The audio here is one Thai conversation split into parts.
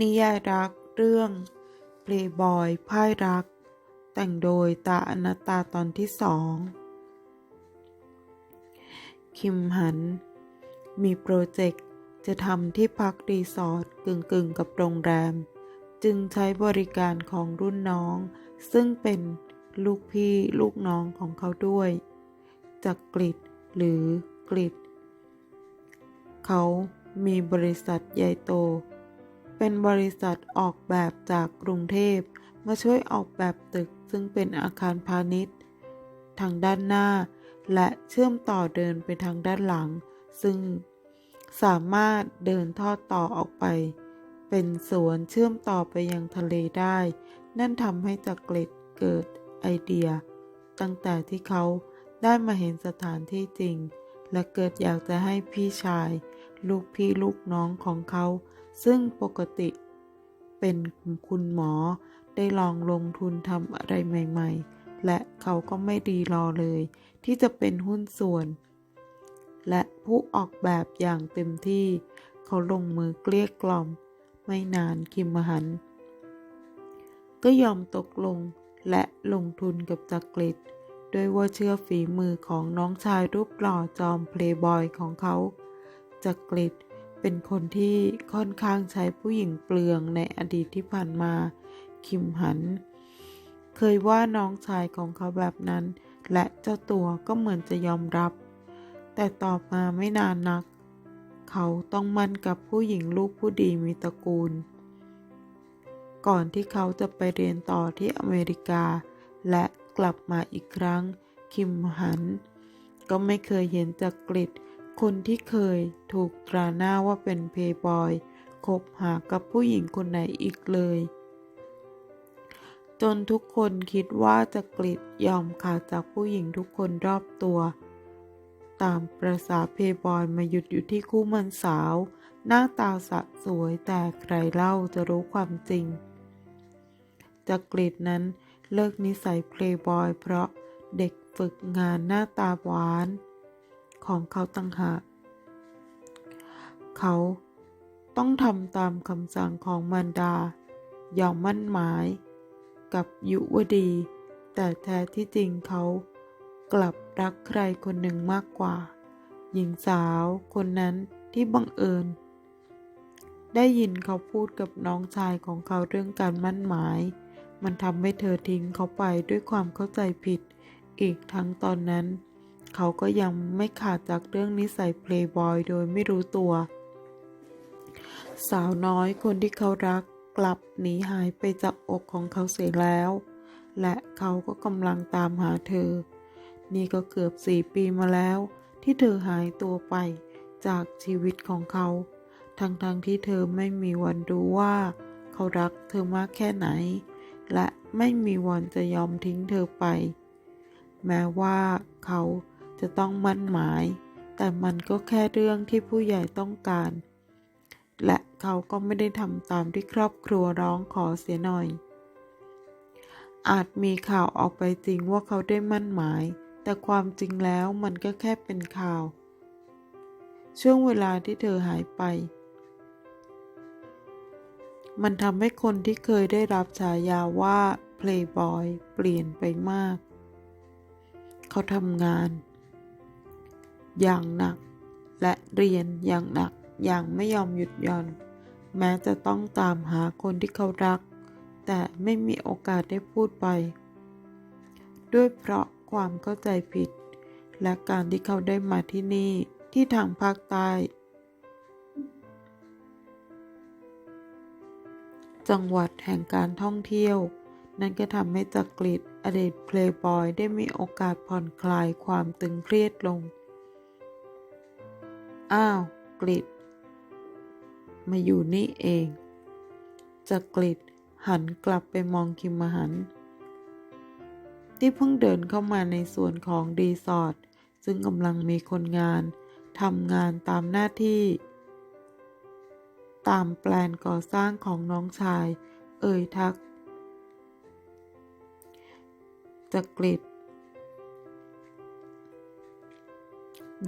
นิยายรักเรื่องเปลย์บอยพ่ายรัก แต่งโดยตาอนัตตาตอนที่สอง คิมหัน มีโปรเจกต์จะทำที่พักรีสอร์ทกึ่งๆกับโรงแรม จึงใช้บริการของรุ่นน้อง ซึ่งเป็นลูกพี่ลูกน้องของเขาด้วยจากกริดหรือกริดเขามีบริษัทใหญ่โต เป็นบริษัทออกแบบจากกรุงเทพ มาช่วยออกแบบตึกซึ่งเป็นอาคารพาณิชย์ ทางด้านหน้า และเชื่อมต่อเดินไปทางด้านหลัง ซึ่งสามารถเดินทอดต่อออกไป เป็นสวนเชื่อมต่อไปยังทะเลได้ นั่นทำให้จักริดเกิดไอเดีย ตั้งแต่ที่เขาได้มาเห็นสถานที่จริง และเกิดอยากจะให้พี่ชาย ลูกพี่ลูกน้องของเขา ซึ่งปกติเป็นคุณหมอได้ลองลงทุนทำอะไรใหม่ๆ และเขาก็ไม่ดีรอเลย ที่จะเป็นหุ้นส่วน และผู้ออกแบบอย่างเต็มที่ เขาลงมือเกลี้ยกล่อม ไม่นานคิมหัน ก็ยอมตกลงและลงทุนกับจักริดด้วยว่าเชื่อฝีมือของน้องชายรูปหล่อจอมเพลย์บอยของเขาจักริด เป็นคนที่ค่อนข้างใช้ผู้หญิงเปลืองในอดีตที่ผ่านมา คิมหัน เคยว่าน้องชายของเขาแบบนั้น และเจ้าตัวก็เหมือนจะยอมรับ แต่ต่อมาไม่นานนัก เขาต้องมั่นกับผู้หญิงลูกผู้ดีมีตระกูล ก่อนที่เขาจะไปเรียนต่อที่อเมริกา และกลับมาอีกครั้ง คิมหัน ก็ไม่เคยเห็นจักกริด คนที่เคยถูกตราหน้าว่าเป็นเพย์บอยคบหากับผู้หญิงคนไหนอีกเลย จนทุกคนคิดว่าจักริดยอมขาดจากผู้หญิงทุกคนรอบตัว ตามประษาเพย์บอยมาหยุดอยู่ที่คู่มันสาว หน้าตาสะสวยแต่ใครเล่าจะรู้ความจริงจักริดนั้นเลิกนิสัยเพลย์บอยเพราะเด็กฝึกงานหน้าตาหวาน ของเขาตั้งหาก เขาต้องทำตามคำสั่งของมารดา อยอมมั่นหมาย กับยุวดี แต่แท้ที่จริงเขากลับรักใครคนหนึ่งมากกว่า หญิงสาวคนนั้นที่บังเอิญ ได้ยินเขาพูดกับน้องชายของเขาเรื่องการมั่นหมาย มันทำให้เธอทิ้งเขาไปด้วยความเข้าใจผิด อีกทั้งตอนนั้น เขาก็ยังไม่ขาดจากเรื่องนิสัยเพลย์บอยโดยไม่รู้ตัว สาวน้อยคนที่เขารักกลับหนีหายไปจากอกของเขาเสียแล้ว และเขาก็กำลังตามหาเธอ นี่ก็เกือบสี่ปีมาแล้ว ที่เธอหายตัวไปจากชีวิตของเขา ทั้งๆทที่เธอไม่มีวันรู้ว่า เขารักเธอมากแค่ไหน และไม่มีวันจะยอมทิ้งเธอไป แม้ว่าเขา จะต้องมั่นหมาย แต่มันก็แค่เรื่องที่ผู้ใหญ่ต้องการ และเขาก็ไม่ได้ทำตามที่ครอบครัวร้องขอเสียหน่อย อาจมีข่าวออกไปจริงว่าเขาได้มั่นหมาย แต่ความจริงแล้วมันก็แค่เป็นข่าว ช่วงเวลาที่เธอหายไปมันทำให้คนที่เคยได้รับฉายาว่า Playboy เปลี่ยนไปมาก เขาทำงาน อย่างหนัก และเรียนอย่างหนักอย่างไม่ยอมหยุดหย่อน แม้จะต้องตามหาคนที่เขารัก แต่ไม่มีโอกาสได้พูดไป ด้วยเพราะความเข้าใจผิด และการที่เขาได้มาที่นี่ที่ทางภาคใต้ จังหวัดแห่งการท่องเที่ยว นั่นก็ทำให้จักริดอดีตเพลย์บอยได้มีโอกาสผ่อนคลายความตึงเครียดลง อ้าว กริดมาอยู่นี่เองจักริดหันกลับไปมองคิมหัน ที่เพิ่งเดินเข้ามาในส่วนของรีสอร์ทซึ่งกำลังมีคนงานทำงานตามหน้าที่ ตามแปลนก่อสร้างของน้องชาย เอ่ยทักจักริด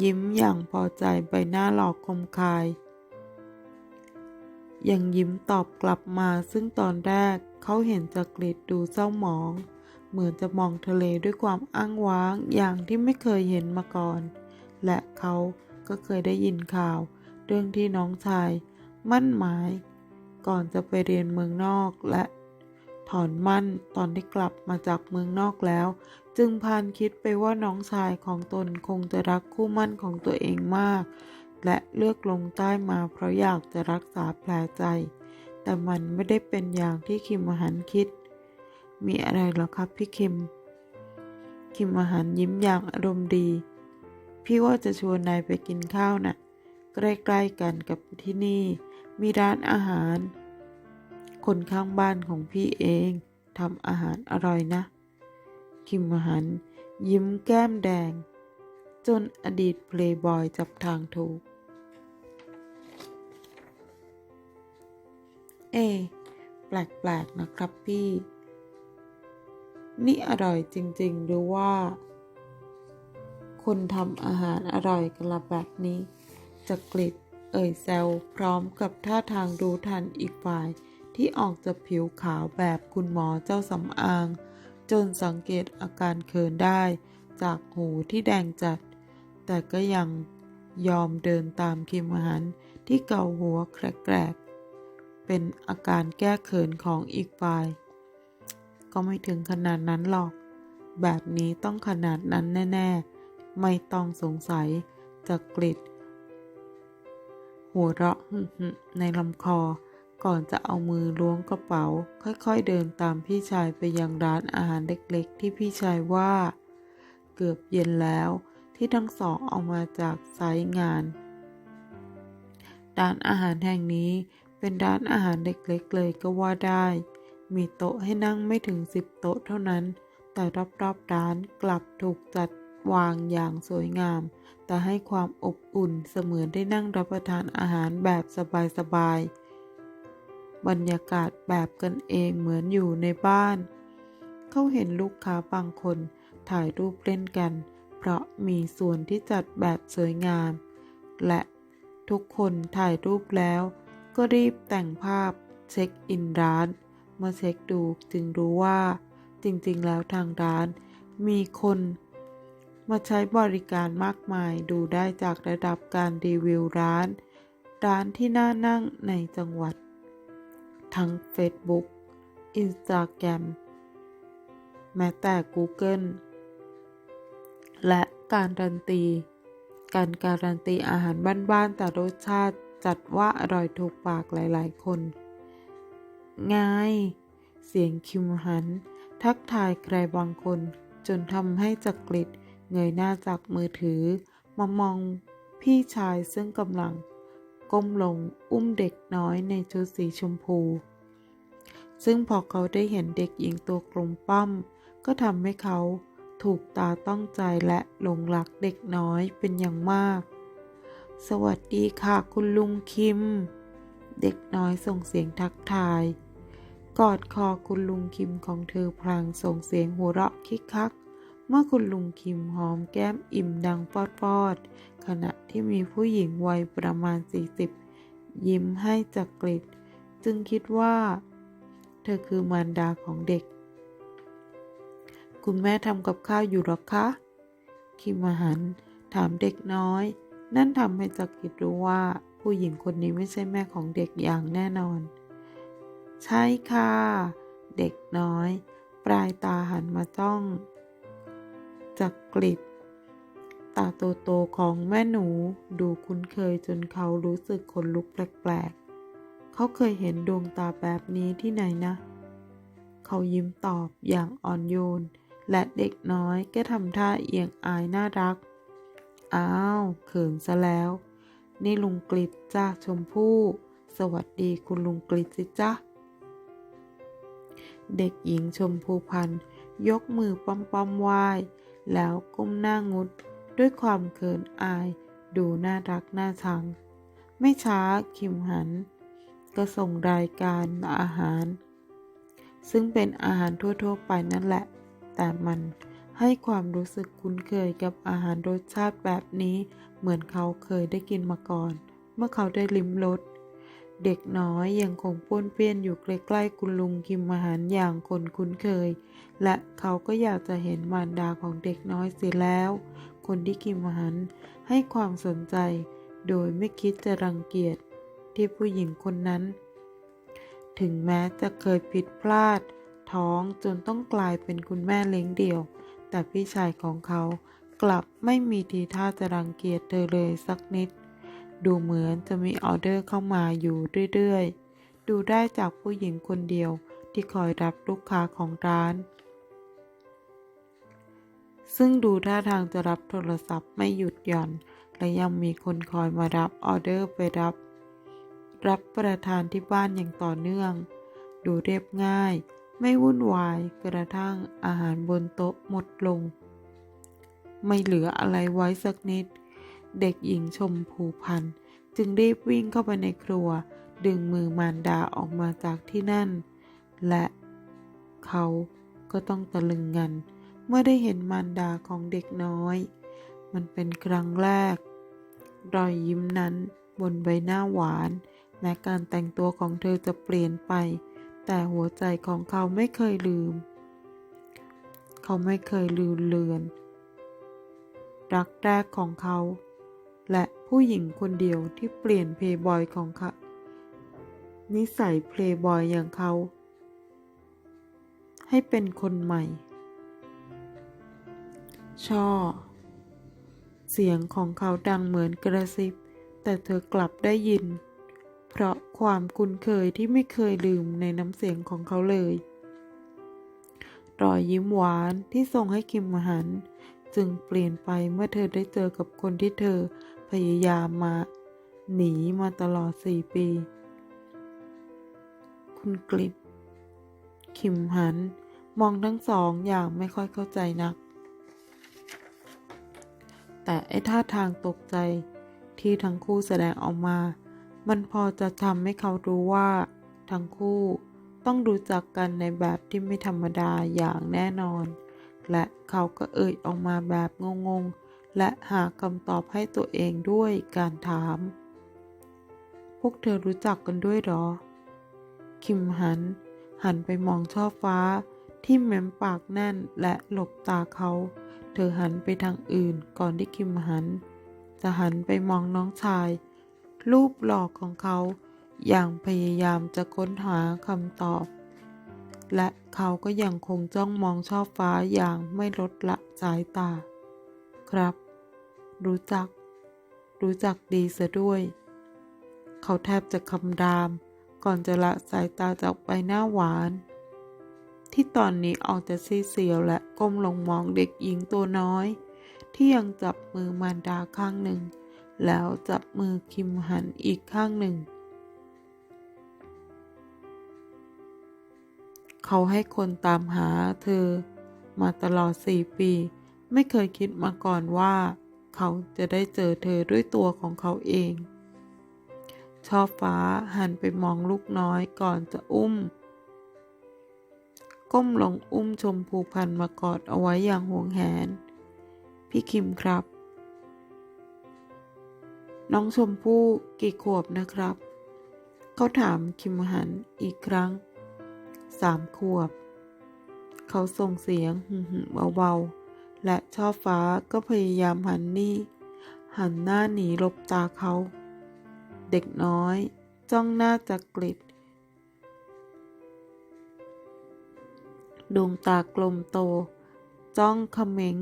ยิ้มอย่างพอใจใบหน้าหลอกคมคาย ยังยิ้มตอบกลับมาซึ่งตอนแรกเขาเห็นจักริดดูเศร้าหมอง เหมือนจะมองทะเลด้วยความอ้างว้างอย่างที่ไม่เคยเห็นมาก่อน และเขาก็เคยได้ยินข่าว เรื่องที่น้องชาย มั่นหมาย ก่อนจะไปเรียนเมืองนอกและ ถอนมั่นตอนที่กลับมาจากเมืองนอกแล้ว จึงพานคิดไปว่าน้องชายของตนคงจะรักคู่มั่นของตัวเองมาก และเลือกลงใต้มาเพราะอยากจะรักษาแผลใจ แต่มันไม่ได้เป็นอย่างที่คิมอหารคิด มีอะไรหรอครับพี่คิม คิมอหารยิ้มอย่างอารมณ์ดี พี่ว่าจะชวนนายไปกินข้าวน่ะ ใกล้ๆกันกับที่นี่ มีร้านอาหาร คนข้างบ้านของพี่เองทำอาหารอร่อยนะ คิมหารยิ้มแก้มแดง จนอดีตเพลย์บอยจับทางถูก เอ แปลกๆนะครับพี่ นี่อร่อยจริงๆหรือว่า คนทำอาหารอร่อยกันละแบบนี้จักริดเอ่ยแซวพร้อมกับท่าทางรู้ทันอีกฝ่ายที่ออกจะผิวขาวแบบคุณหมอเจ้าสำอาง จนสังเกตอาการเขินได้จากหูที่แดงจัด แต่ก็ยังยอมเดินตามคิมหันที่เกาหัวแกรกๆ เป็นอาการแก้เขินของอีกฝ่าย ก็ไม่ถึงขนาดนั้นหรอก แบบนี้ต้องขนาดนั้นแน่ ๆ ไม่ต้องสงสัยจะกริดหัวเราะในลำคอ ก่อนจะเอามือล้วงกระเป๋า ค่อยๆเดินตามพี่ชายไปยังร้านอาหารเล็กๆ ที่พี่ชายว่า เกือบเย็นแล้วที่ทั้งสองออกมาจากไซต์งาน ร้านอาหารแห่งนี้เป็นร้านอาหารเล็กๆเลยก็ว่าได้ มีโต๊ะให้นั่งไม่ถึงสิบโต๊ะเท่านั้น แต่รอบๆร้านกลับถูกจัดวางอย่างสวยงาม แต่ให้ความอบอุ่นเสมือนได้นั่งรับประทานอาหารแบบสบายๆ บรรยากาศแบบกันเองเหมือนอยู่ในบ้าน เขาเห็นลูกค้าบางคนถ่ายรูปเล่นกัน เพราะมีส่วนที่จัดแบบสวยงาม และทุกคนถ่ายรูปแล้ว ก็รีบแต่งภาพเช็คอินร้านมื่อเช็คดูจึงรู้ว่า จริงๆ แล้วทางร้าน มีคนมาใช้บริการมากมายดูได้จากระดับการรีวิวร้าน ร้านที่น่านั่งในจังหวัด ทั้ง Facebook Instagram แม้แต่ Google และการรันตี การการันตีอาหารบ้านๆแต่รสชาติจัดว่าอร่อยถูกปากหลายๆ คน ง่าย เสียงคิมหัน ทักทายใครบางคน จนทำให้จักริดเงยหน้าจากมือถือ มามองพี่ชายซึ่งกำลัง ก้มลงอุ้มเด็กน้อยในชุดสีชมพู ซึ่งพอเขาได้เห็นเด็กหญิงตัวกลมป้อม ก็ทำให้เขาถูกตาต้องใจและหลงรักเด็กน้อยเป็นอย่างมาก สวัสดีค่ะคุณลุงคิม เด็กน้อยส่งเสียงทักทาย กอดคอคุณลุงคิมของเธอพลางส่งเสียงหัวเราะคิกคัก เมื่อคุณลุงคิมหอมแก้มอิ่มดังปอดปอดๆขณะที่มีผู้หญิงวัยประมาณ 40 ยิ้มให้จักกริดจึงคิดว่า เธอคือมารดาของเด็ก คุณแม่ทำกับข้าวอยู่หรอคะ คิมหันถามเด็กน้อย นั่นทำให้จักริดรู้ว่า ผู้หญิงคนนี้ไม่ใช่แม่ของเด็กอย่างแน่นอน ใช่ค่ะ เด็กน้อย ปลายตาหันมาจ้อง จักกริดตาโตๆของแม่หนูดูคุ้นเคยจนเขารู้สึกขนลุกแปลกๆ เขาเคยเห็นดวงตาแบบนี้ที่ไหนนะ เขายิ้มตอบอย่างอ่อนโยน และเด็กน้อยก็ทำท่าเอียงอายน่ารัก อ้าว เขินซะแล้ว นี่ลุงกริดจ้าชมพู่ สวัสดีคุณลุงกริดสิจ้าเด็กหญิงชมพูพันยกมือป้อมๆไหว้ แล้วก้มหน้างุดด้วยความเขินอายดูน่ารักน่าชัง ไม่ช้าคิมหัน ก็ส่งรายการอาหาร ซึ่งเป็นอาหารทั่วๆไปนั่นแหละ แต่มันให้ความรู้สึกคุ้นเคยกับอาหารรสชาติแบบนี้ เหมือนเขาเคยได้กินมาก่อน เมื่อเขาได้ลิ้มรส เด็กน้อยยังคงป้วนเปี้ยนอยู่ใกล้ๆคุณลุงคิมอาหารอย่างคนคุ้นเคย และเขาก็อยากจะเห็นมารดาของเด็กน้อยเสียแล้ว คนที่คิมอาหารให้ความสนใจ โดยไม่คิดจะรังเกียจที่ผู้หญิงคนนั้น ถึงแม้จะเคยผิดพลาด ท้องจนต้องกลายเป็นคุณแม่เลี้ยงเดี่ยว แต่พี่ชายของเขากลับไม่มีทีท่าจะรังเกียจเธอเลยสักนิด ดูเหมือนจะมีออเดอร์เข้ามาอยู่เรื่อยๆ ดูได้จากผู้หญิงคนเดียวที่คอยรับลูกค้าของร้าน ซึ่งดูท่าทางจะรับโทรศัพท์ไม่หยุดหย่อน และยังมีคนคอยมารับออเดอร์ไปรับ รับประทานที่บ้านอย่างต่อเนื่อง ดูเรียบง่าย ไม่วุ่นวายกระทั่งอาหารบนโต๊ะหมดลง ไม่เหลืออะไรไว้สักนิด เด็กหญิงชมพูพันธ์จึงรีบวิ่งเข้าไปในครัว ดึงมือมารดาออกมาจากที่นั่น และเขาก็ต้องตะลึงงัน เมื่อได้เห็นมารดาของเด็กน้อย มันเป็นครั้งแรก รอยยิ้มนั้นบนใบหน้าหวาน แม้การแต่งตัวของเธอจะเปลี่ยนไป แต่หัวใจของเขาไม่เคยลืม เขาไม่เคยลืมเลือน รักแรกของเขา และผู้หญิงคนเดียวที่เปลี่ยนเพย์บอยของเขานิสัยเพลย์บอยอย่างเขา ให้เป็นคนใหม่ ชอ เสียงของเขาดังเหมือนกระซิบ แต่เธอกลับได้ยิน เพราะความคุ้นเคยที่ไม่เคยลืมในน้ำเสียงของเขาเลย รอยยิ้มหวานที่ส่งให้คิมมหัน จึงเปลี่ยนไปเมื่อเธอได้เจอกับคนที่เธอ พยายามมา หนีมาตลอดสี่ปี คุณกลิบคิมหัน มองทั้งสองอย่างไม่ค่อยเข้าใจนัก แต่ไอ้ท่าทางตกใจที่ทั้งคู่แสดงออกมา มันพอจะทำให้เขารู้ว่า ทั้งคู่ต้องรู้จักกันในแบบที่ไม่ธรรมดาอย่างแน่นอน และเขาก็เอ่ยออกมาแบบงงๆ และหาคำตอบให้ตัวเองด้วยการถาม พวกเธอรู้จักกันด้วยหรอ คิมหัน หันไปมองช่อฟ้าที่เม้มปากแน่นและหลบตาเขา เธอหันไปทางอื่นก่อนที่คิมหัน จะหันไปมองน้องชาย รูปหลอกของเขา อย่างพยายามจะค้นหาคำตอบ และเขาก็ยังคงจ้องมองช่อฟ้าอย่างไม่ลดละสายตา ครับ รู้จัก รู้จักดีเสียด้วย เขาแทบจะคำราม ก่อนจะละสายตาจากใบหน้าหวาน ที่ตอนนี้ออกจะซีเสียวและก้มลงมองเด็กหญิงตัวน้อย ที่ยังจับมือมารดาข้างหนึ่ง แล้วจับมือคิมหันอีกข้างหนึ่งเขาให้คนตามหาเธอมาตลอดสี่ปี ไม่เคยคิดมาก่อนว่า เขาจะได้เจอเธอด้วยตัวของเขาเอง ชอบฟ้าหันไปมองลูกน้อยก่อนจะอุ้ม ก้มลงอุ้มชมพูพันมากอดเอาไว้อย่างห่วงแหน พี่คิมครับ น้องชมพู่กี่ขวบนะครับ เขาถามคิมหันอีกครั้ง สามขวบ เขาส่งเสียงหึ่มๆเบาๆ และช่อฟ้าก็พยายามหันนี่ หันหน้าหนีหลบตาเขา เด็กน้อย จ้องหน้าจากกลิดดวงตากลมโต จ้องเขม็ง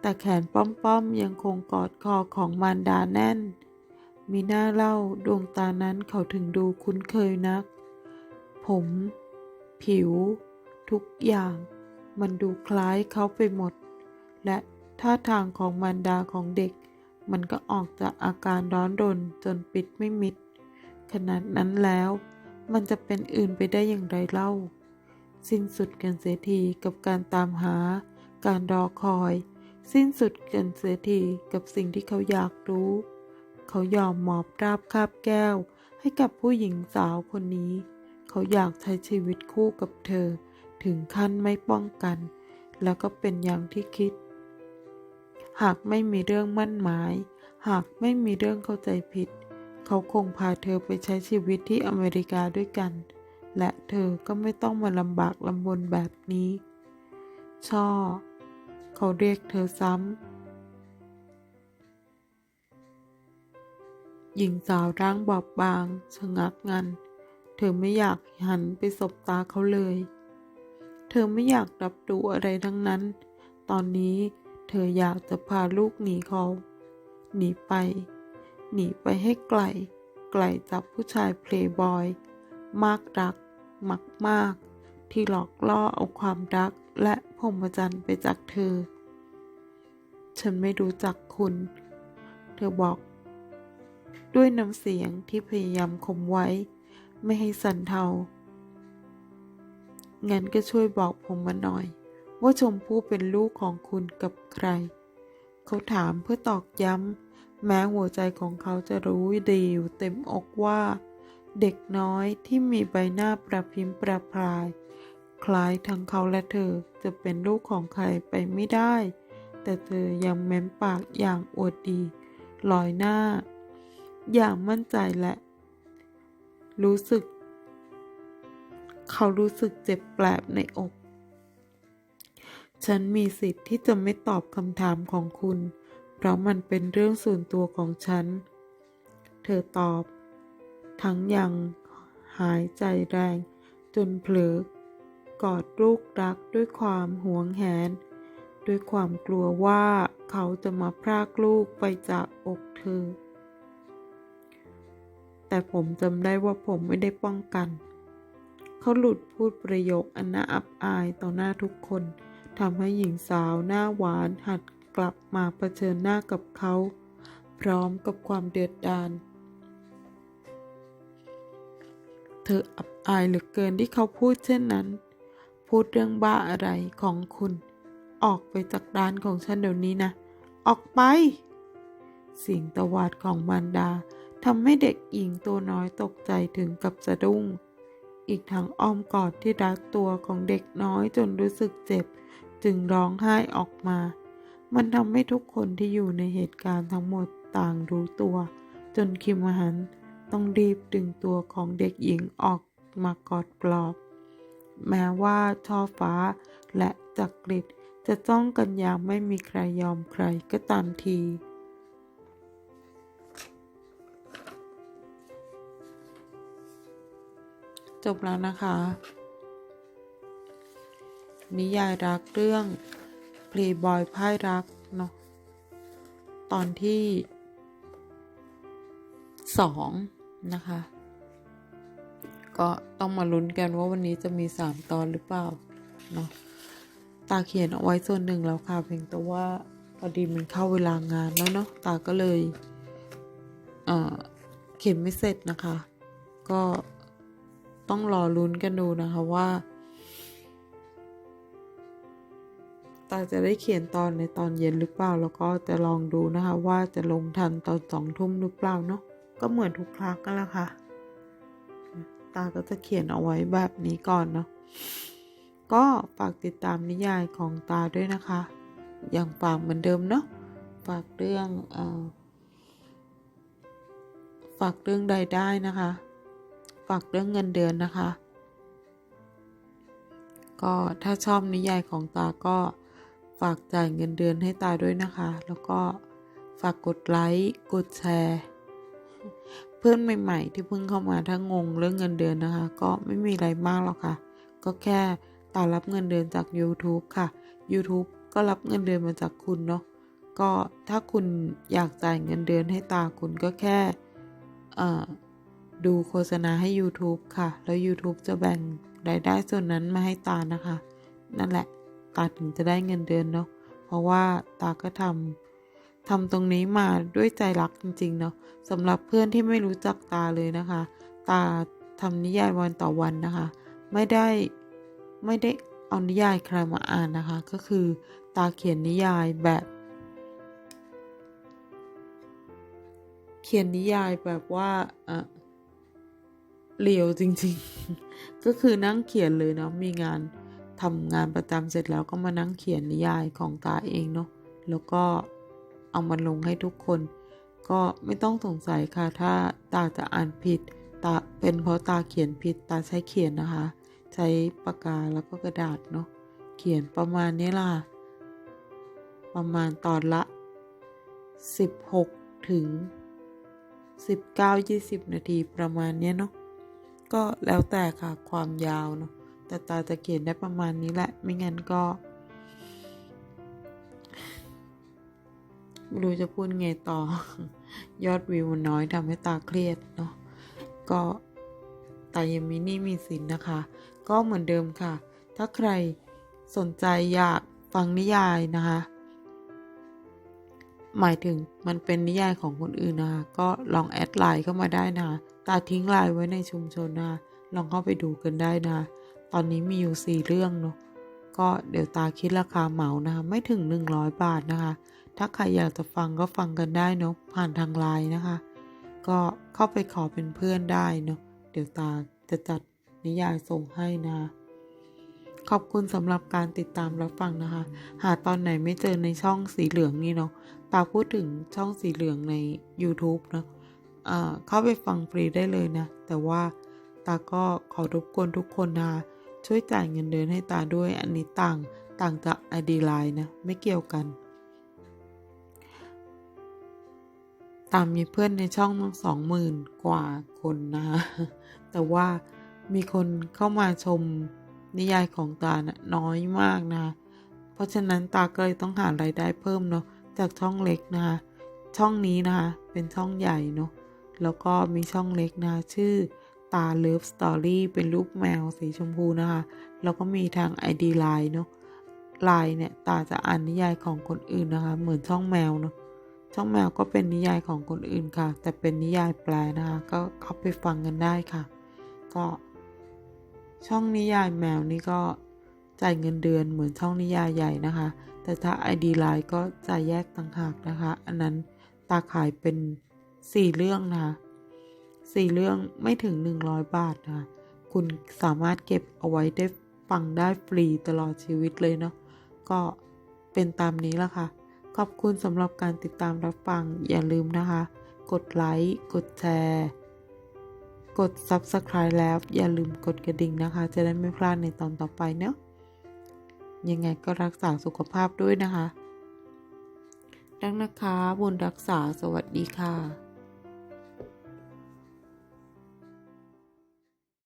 แต่แขนป้อมๆยังคงกอดคอของมารดาแน่น มีหน้าเล่าดวงตานั้นเขาถึงดูคุ้นเคยนัก ผม ผิว ทุกอย่าง มันดูคล้ายเขาไปหมด และท่าทางของมารดาของเด็ก มันก็ออกจากอาการร้อนรนจนปิดไม่มิด ขนาดนั้นแล้ว มันจะเป็นอื่นไปได้อย่างไรเล่า สิ้นสุดกันเสียทีกับการตามหา การรอคอย สิ้นสุดกันเสียทีกับสิ่งที่เขาอยากรู้ เขายอมมอบราบคาบแก้ว ให้กับผู้หญิงสาวคนนี้ เขาอยากใช้ชีวิตคู่กับเธอ ถึงขั้นไม่ป้องกัน แล้วก็เป็นอย่างที่คิด หากไม่มีเรื่องมั่นหมาย หากไม่มีเรื่องเข้าใจผิด เขาคงพาเธอไปใช้ชีวิตที่อเมริกาด้วยกัน และเธอก็ไม่ต้องมาลำบากลำบนแบบนี้ ช่อ เขาเรียกเธอซ้ำ หญิงสาวร่างบอบบางชะงักงัน เธอไม่อยากหันไปสบตาเขาเลย เธอไม่อยากรับรู้อะไรทั้งนั้น ตอนนี้ เธออยากจะพาลูกหนีเขา หนีไป หนีไปให้ไกล ไกลจากผู้ชายเพลย์บอย มากรัก มักมาก ที่หลอกล่อเอาความรักและพรหมจรรย์ไปจากเธอ ฉันไม่รู้จักคุณ เธอบอก ด้วยน้ำเสียงที่พยายามข่มไว้ ไม่ให้สั่นเทางั้นก็ช่วยบอกผมมาหน่อย ว่าชมพู่เป็นลูกของคุณกับใคร เขาถามเพื่อตอกย้ำ แม้หัวใจของเขาจะรู้ดีอยู่เต็มอกว่า เด็กน้อยที่มีใบหน้าประพิมพ์ประพราย คล้ายทั้งเขาและเธอจะเป็นลูกของใครไปไม่ได้ แต่เธอยังเม้มปากอย่างอวดดีลอยหน้า อย่างมั่นใจและ รู้สึก เขารู้สึกเจ็บแปลบในอก ฉันมีสิทธิ์ที่จะไม่ตอบคำถามของคุณ เพราะมันเป็นเรื่องส่วนตัวของฉัน เธอตอบ ทั้งยังหายใจแรง จนเผลอกอดลูกรักด้วยความหวงแหน ด้วยความกลัวว่าเขาจะมาพรากลูกไปจากอกเธอ แต่ผมจำได้ว่าผมไม่ได้ป้องกัน เขาหลุดพูดประโยคอันน่าอับอายต่อหน้าทุกคน ทำให้หญิงสาวหน้าหวานหัดกลับมาเผชิญหน้ากับเขา พร้อมกับความเดือดดาลเธออับอายเหลือเกินที่เขาพูดเช่นนั้น พูดเรื่องบ้าอะไรของคุณ ออกไปจากร้านของฉันเดี๋ยวนี้นะ ออกไป เสียงตวาดของมารดาทำให้เด็กหญิงตัวน้อยตกใจถึงกับสะดุ้ง อีกทั้งอ้อมกอดที่รักตัวของเด็กน้อยจนรู้สึกเจ็บ จึงร้องไห้ออกมา มันทำให้ทุกคนที่อยู่ในเหตุการณ์ทั้งหมดต่างรู้ตัว จนคิมหันต้องรีบดึงตัวของเด็กหญิงออกมากอดปลอบ แม้ว่าช่อฟ้าและจักริดจะจ้องกันอย่างไม่มีใครยอมใครก็ตามทีจบแล้วนะคะ นิยายรักเรื่อง Playboy พ่ายรักเนาะตอนที่สองนะคะ ก็ต้องมาลุ้นกันว่าวันนี้จะมีสามตอนหรือเปล่าเนาะตาเขียนเอาไว้ส่วนหนึ่งแล้วค่ะเพียงแต่ว่าพอดีมันเข้าเวลางานแล้วเนาะตาก็เลยเอ่อเขียนไม่เสร็จนะคะ ก็ต้องรอลุ้นกันดูนะคะว่า ตาจะได้เขียนตอนในตอนเย็นหรือเปล่า แล้วก็จะลองดูนะคะ ว่าจะลงทันตอนสองทุ่มหรือเปล่าเนาะก็เหมือนทุกครั้งกันแหละค่ะ ตาก็จะเขียนเอาไว้แบบนี้ก่อนเนาะก็ฝากติดตามนิยายของตาด้วยนะคะ อย่างฝากเหมือนเดิมเนาะฝากเรื่องอฝากเรื่องใดได้นะคะ ฝากเรื่องเงินเดือนนะคะ ก็ถ้าชอบนิยายของตาก็ ฝากจ่ายเงินเดือนให้ตาด้วยนะคะ แล้วก็ฝากกดไลค์กดแชร์ เพื่อนใหม่ ๆ ที่เพิ่งเข้ามาถ้างงเรื่องเงินเดือนนะคะ ก็ไม่มีอะไรมากหรอกค่ะ ก็แค่ตารับเงินเดือนจาก YouTube ค่ะ YouTube ก็รับเงินเดือนมาจากคุณเนาะก็ถ้าคุณอยากจ่ายเงินเดือนให้ตาคุณก็แค่ดูโฆษณาให้ YouTube ค่ะ แล้ว YouTube จะแบ่งรายได้ส่วนนั้นมาให้ตานะคะ นั่นแหละ ตาถึงจะได้เงินเดือนเนาะเพราะว่าตาก็ทำทำตรงนี้มาด้วยใจรักจริง ๆ เนาะสำหรับเพื่อนที่ไม่รู้จักตาเลยนะคะ ตาทำนิยายวันต่อวันนะคะ ไม่ได้ไม่ได้เอานิยายใครมาอ่านนะคะ ก็คือตาเขียนนิยายแบบ เขียนนิยายแบบว่าอะเลียวจริง ๆ ก็คือนั่งเขียนเลยเนาะมีงาน ทำงานประจำเสร็จแล้วก็มานั่งเขียนนิยายของตาเองเนาะแล้วก็เอามาลงให้ทุกคน ก็ไม่ต้องสงสัยค่ะถ้าตาจะอ่านผิดตาเป็นเพราะตาเขียนผิดตาใช้เขียนนะคะ ใช้ปากกาแล้วก็กระดาษเนาะเขียนประมาณนี้ล่ะ ประมาณตอนละ 16 ถึง 19-20 นาทีประมาณนี้เนาะก็แล้วแต่ค่ะความยาวเนาะ แต่ตาจะเขียนได้ประมาณนี้แหละ ไม่งั้นก็ไม่รู้จะพูดไงต่อ ยอดวิวน้อยทำให้ตาเครียดเนาะก็ตายังมีนี่มีสินนะคะ ก็เหมือนเดิมค่ะ ถ้าใครสนใจอยากฟังนิยายนะคะ หมายถึงมันเป็นนิยายของคนอื่นนะคะ ก็ลองแอดไลน์เข้ามาได้นะคะ ตาทิ้งไลน์ไว้ในชุมชนนะคะ ลองเข้าไปดูกันได้นะคะ ตอนนี้มีอยู่สี่เรื่องเนาะก็เดี๋ยวตาคิดราคาเหมานะคะ ไม่ถึง 100 บาทนะคะ ถ้าใครอยากจะฟังก็ฟังกันได้เนาะผ่านทางไลน์นะคะ ก็เข้าไปขอเป็นเพื่อนได้เนาะเดี๋ยวตาจะจัดนิยายส่งให้นะคะขอบคุณสำหรับการติดตามรับฟังนะคะ หาตอนไหนไม่เจอในช่องสีเหลืองนี่เนาะ ตาพูดถึงช่องสีเหลืองใน YouTube เนาะอ่าเข้าไปฟังฟรีได้เลยนะ แต่ว่าตาก็ขอรบกวนทุกคนนะคะ ช่วยจ่ายเงินเดือนให้ตาด้วยอันนี้ต่างต่างจาก ID Line นะไม่เกี่ยวกัน ตามมีเพื่อนในช่องตั้งสองหมื่นกว่าคนนะแต่ว่ามีคนเข้ามาชมนิยายของตานะน้อยมากนะ เพราะฉะนั้นตาก็เลยต้องหารายได้เพิ่มเนาะจากช่องเล็กนะคะช่องนี้นะคะเป็นช่องใหญ่เนาะแล้วก็มีช่องเล็กนะชื่อ ตาเลิฟสตอรี่เป็นรูปแมวสีชมพูนะคะ แล้วก็มีทาง ID Line เนาะไลน์เนี่ย ตาจะอ่านนิยายของคนอื่นนะคะ เหมือนช่องแมวเนาะช่องแมวก็เป็นนิยายของคนอื่นค่ะ แต่เป็นนิยายแปลนะคะ ก็เข้าไปฟังกันได้ค่ะ ก็ ช่องนิยายแมวนี่ก็จ่ายเงินเดือนเหมือนช่องนิยายใหญ่นะคะ แต่ถ้า ID Line ก็จ่ายแยกต่างหากนะคะ อันนั้นตาขายเป็นสี่เรื่องนะคะ สี่เรื่องไม่ถึง 100 บาทนะคะคุณสามารถเก็บเอาไว้ได้ฟังได้ฟรีตลอดชีวิตเลยเนาะก็เป็นตามนี้ละค่ะ ขอบคุณสำหรับการติดตามรับฟังอย่าลืมนะคะ กดไลค์ กดแชร์ กด Subscribe แล้ว อย่าลืมกดกระดิ่งนะคะ จะได้ไม่พลาดในตอนต่อไปเนาะยังไงก็รักษาสุขภาพด้วยนะคะรักนะคะบุญรักษาสวัสดีค่ะ